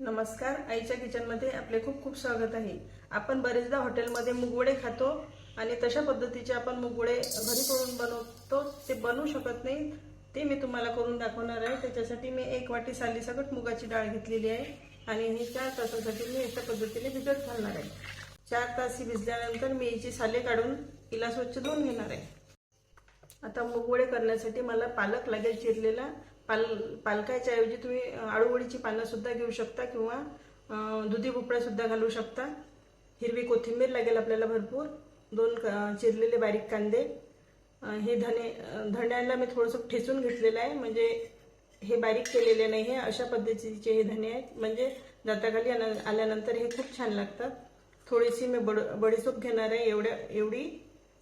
नमस्कार. आईच्या किचनमध्ये आपले खूप खूप स्वागत आहे. आपण बरेचदा हॉटेलमध्ये मुगवडे खातो आणि तशा पद्धतीचे आपण मुगवडे घरी करून बनवतो. ते बनवू शकत नाही. ते मी तुम्हाला करून दाखवणार आहे. त्याच्यासाठी मी एक वाटी सालीसकट मुगाची डाळ घेतलेली आहे आणि ही चार तासासाठी मी अशा पद्धतीने भिजत घालणार आहे. चार तास ही भिजल्यानंतर मी हिची साले काढून हिला स्वच्छ धुवून घेणार आहे. आता मुगवडे करण्यासाठी मला पालक लागेल चिरलेला. पाल पालकाच्या ऐवजी तुम्ही आळूवळीची पानं सुद्धा घेऊ शकता किंवा दुधी भोपळा सुद्धा घालू शकता. हिरवी कोथिंबीर लागेल आपल्याला भरपूर. दोन चिरलेले बारीक कांदे. हे धने धण्याला मी थोडंसं ठेचून घेतलेलं आहे. म्हणजे हे बारीक केलेले नाही हे अशा पद्धतीचे हे धने आहेत. म्हणजे दाताखाली आल्यानंतर हे खूप छान लागतात. थोडीशी मी बड बडीसोप घेणार आहे. एवढ्या एवढी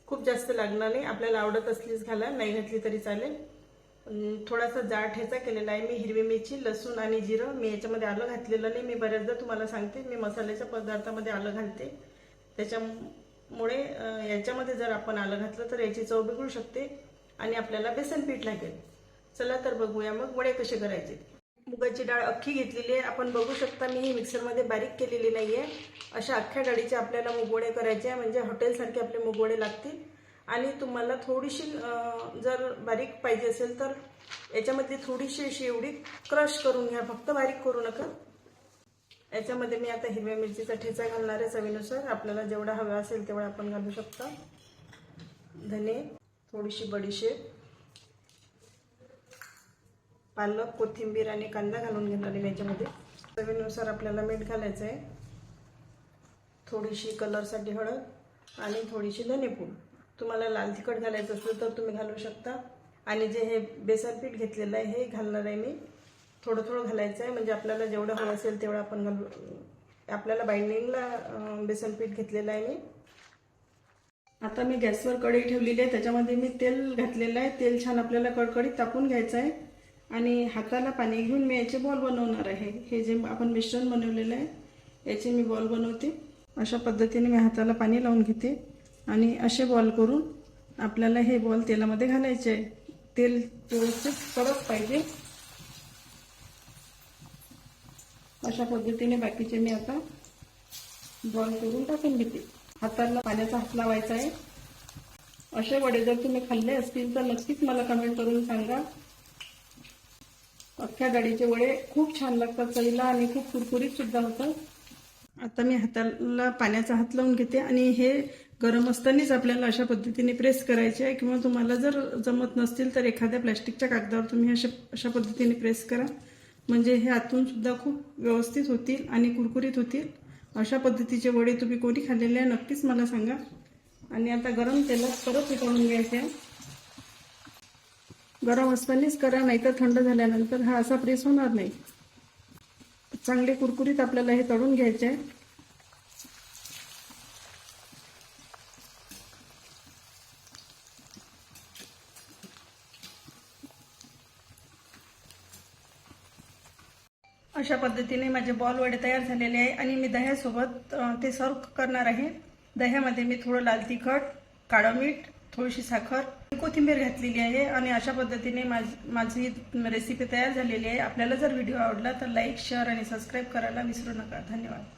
खूप जास्त लागणार नाही. आपल्याला आवडत असलीच घाला. नाही घातली तरी चालेल. थोडासा जाड ठेचा केलेला आहे. मी हिरवी मिरची लसूण आणि जिरं मी याच्यामध्ये आलं घातलेलं नाही. मी बऱ्याचदा तुम्हाला सांगते मी मसाल्याच्या पदार्थामध्ये आलं घालते. त्याच्यामुळे याच्यामध्ये जर आपण आलं घातलं तर याची चव बिघडू शकते आणि आपल्याला बेसन पीठ लागेल. चला तर बघूया मग वडे कसे करायचे. मुगाची डाळ अख्खी घेतलेली आहे. आपण बघू शकता मी ही मिक्सरमध्ये बारीक केलेली नाही आहे अशा अख्ख्या डाळीचे आपल्याला मुगवडे करायचे आहे. म्हणजे हॉटेलसारखे आपले मुगवडे लागतील. आणि तुम्हाला थोडीशी जर बारीक पाहिजे असेल तर याच्यामध्ये थोडीशी अशी एवढी क्रश करून घ्या. फक्त बारीक करू नका. याच्यामध्ये मी आता हिरव्या मिरचीचा ठेचा घालणार आहे चवीनुसार. आपल्याला जेवढा हवा असेल तेवढा आपण घालू शकता. धने थोडीशी बडीशेप पालक कोथिंबीर आणि कांदा घालून घेणार आहे याच्यामध्ये. चवीनुसार आपल्याला मीठ घालायचं आहे थोडीशी कलरसाठी हळद आणि थोडीशी धनेपूड. तुम्हाला लाल तिखट घालायचं असेल तर तुम्ही घालू शकता. आणि जे हे बेसन पीठ घेतलेलं आहे हे घालणार आहे मी. थोडं थोडं घालायचं आहे म्हणजे आपल्याला जेवढं हवं असेल तेवढं आपण घालू आपल्याला बाइंडिंगला बेसन पीठ घेतलेलं आहे मी. आता मी गॅसवर कढई ठेवलेली आहे त्याच्यामध्ये मी तेल घातलेलं आहे. तेल छान आपल्याला कडकडीत तापून घ्यायचं आहे. आणि हाताला पाणी घेऊन मी याचे बॉल बनवणार आहे. हे जे आपण मिश्रण बनवलेलं आहे याचे मी बॉल बनवते. अशा पद्धतीने मी हाताला पाणी लावून घेते. आणि असे बॉल करून आपल्याला हे बॉल तेलामध्ये घालायचे आहे. तेल व्यवस्थित करत पाहिजे. अशा पद्धतीने बाकीचे मी आता बॉल करून टाकून घेते. हाताला पाण्याचा हात लावायचा आहे. असे वडे जर तुम्ही खाल्ले असतील तर नक्कीच मला कमेंट करून सांगा. अख्ख्या डाळीचे वडे खूप छान लागतात चवीला आणि खूप कुरकुरीत सुद्धा होतात. आता मी हाताला पाण्याचा हात लावून घेते आणि हे गरम असतानाच आपल्याला अशा पद्धतीने प्रेस करायची आहे किंवा तुम्हाला जर जमत नसतील तर एखाद्या प्लॅस्टिकच्या कागदावर तुम्ही अशा अशा पद्धतीने प्रेस करा. म्हणजे हे आतून सुद्धा खूप व्यवस्थित होतील आणि कुरकुरीत होतील. अशा पद्धतीचे वडे तुम्ही कोणी खाल्लेले आहे नक्कीच मला सांगा. आणि आता गरम तेलात परत उकळून घ्यायचे आहे. गरम असतानाच करा नाहीतर थंड झाल्यानंतर हा असा प्रेस होणार नाही. चांगले कुरकुरीत आपल्याला हे तळून घ्यायचे आहे. अशा पद्धतीने माझे बॉल वडे तयार झालेले आहे आणि मी दह्यासोबत ते सर्व करणार आहे. दह्यामध्ये मी थोडं लाल तिखट काळं मीठ थोडीशी साखर कोथिंबीर घातलेली आहे आणि अशा पद्धतीने माझी रेसिपी तयार झालेली आहे. आपल्याला जर व्हिडिओ आवडला तर लाईक शेअर आणि सबस्क्राईब करायला विसरू नका. धन्यवाद.